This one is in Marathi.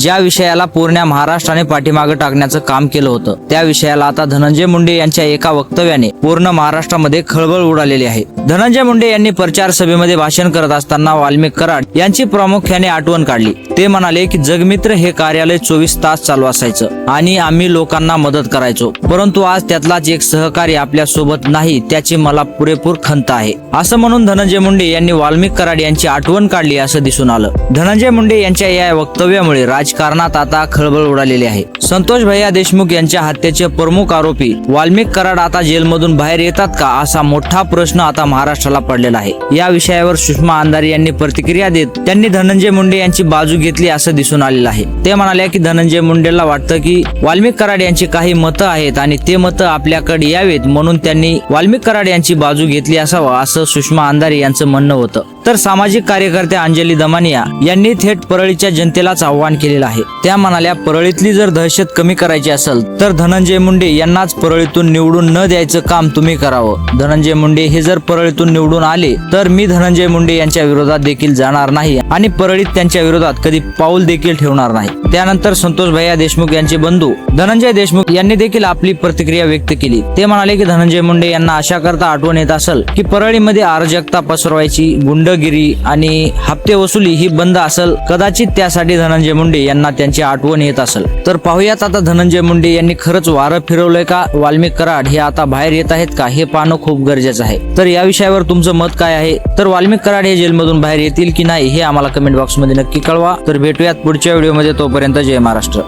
ज्या विषयाला पूर्ण महाराष्ट्राने पाठीमागे टाकण्याचं काम केलं होतं त्या विषयाला आता धनंजय मुंडे यांच्या एका वक्तव्याने पूर्ण महाराष्ट्रामध्ये खळबळ उडालेली आहे. धनंजय मुंडे यांनी प्रचार सभेमध्ये भाषण करत असताना वाल्मिक कराड यांची प्रामुख्याने आठवण काढली. ते म्हणाले की जगमित्र हे कार्यालय चोवीस तास चालू असायचं आणि आम्ही लोकांना मदत करायचो. परंतु आज त्यातलाच एक सहकारी आपल्यासोबत नाही त्याची मला पुरेपूर खंत आहे. असं म्हणून धनंजय मुंडे यांनी वाल्मिक कराड यांची आठवण काढली असं दिसून आलं. धनंजय मुंडे यांच्या या वक्तव्यामुळे राज राजकारणात आता खळबळ उडालेली आहे. संतोष भैया देशमुख यांच्या हत्येचे प्रमुख आरोपी वाल्मिक कराड आता जेलमधून बाहेर येतात का असा मोठा प्रश्न आता महाराष्ट्राला पडलेला आहे. या विषयावर सुषमा अंधारी यांनी प्रतिक्रिया देत त्यांनी धनंजय मुंडे यांची बाजू घेतली असं दिसून आलेलं आहे. ते म्हणाले की धनंजय मुंडेला वाटतं की वाल्मिक कराड यांची काही मतं आहेत आणि ते मतं आपल्याकडे यावेत म्हणून त्यांनी वाल्मिक कराड यांची बाजू घेतली असावं असं सुषमा अंधारी यांचं म्हणणं होतं. तर सामाजिक कार्यकर्त्या अंजली दमानिया यांनी थेट परळीच्या जनतेलाच आव्हान केलेलं आहे. त्या म्हणाल्या परळीतली जर दहशत कमी करायची असेल तर धनंजय मुंडे यांनाच परळीतून निवडून न द्यायचं काम तुम्ही करावं. धनंजय मुंडे हे जर परळीतून निवडून आले तर मी धनंजय मुंडे यांच्या विरोधात देखील जाणार नाही आणि परळीत त्यांच्या विरोधात कधी पाऊल देखील ठेवणार नाही. त्यानंतर संतोष भैया देशमुख यांचे बंधू धनंजय देशमुख यांनी देखील आपली प्रतिक्रिया व्यक्त केली. ते म्हणाले की धनंजय मुंडे यांना अशा करता आठवण येत असेल की परळीमध्ये अराजकता पसरवायची गुंडगिरी आणि हप्ते वसुली ही बंद असेल. कदाचित त्यासाठी धनंजय मुंडे यांना त्यांची आठवण येत असेल. तर पाहूयात आता धनंजय मुंडे यांनी खरंच वारं फिरवलंय का? वाल्मिक कराड हे आता बाहेर येत आहेत का? हे पाहणं खूप गरजेचं आहे. तर या विषयावर तुमचं मत काय आहे? तर वाल्मिक कराड हे जेलमधून बाहेर येतील की नाही हे आम्हाला कमेंट बॉक्समध्ये नक्की कळवा. तर भेटूयात पुढच्या व्हिडिओमध्ये तोपर्यंत जय महाराष्ट्र.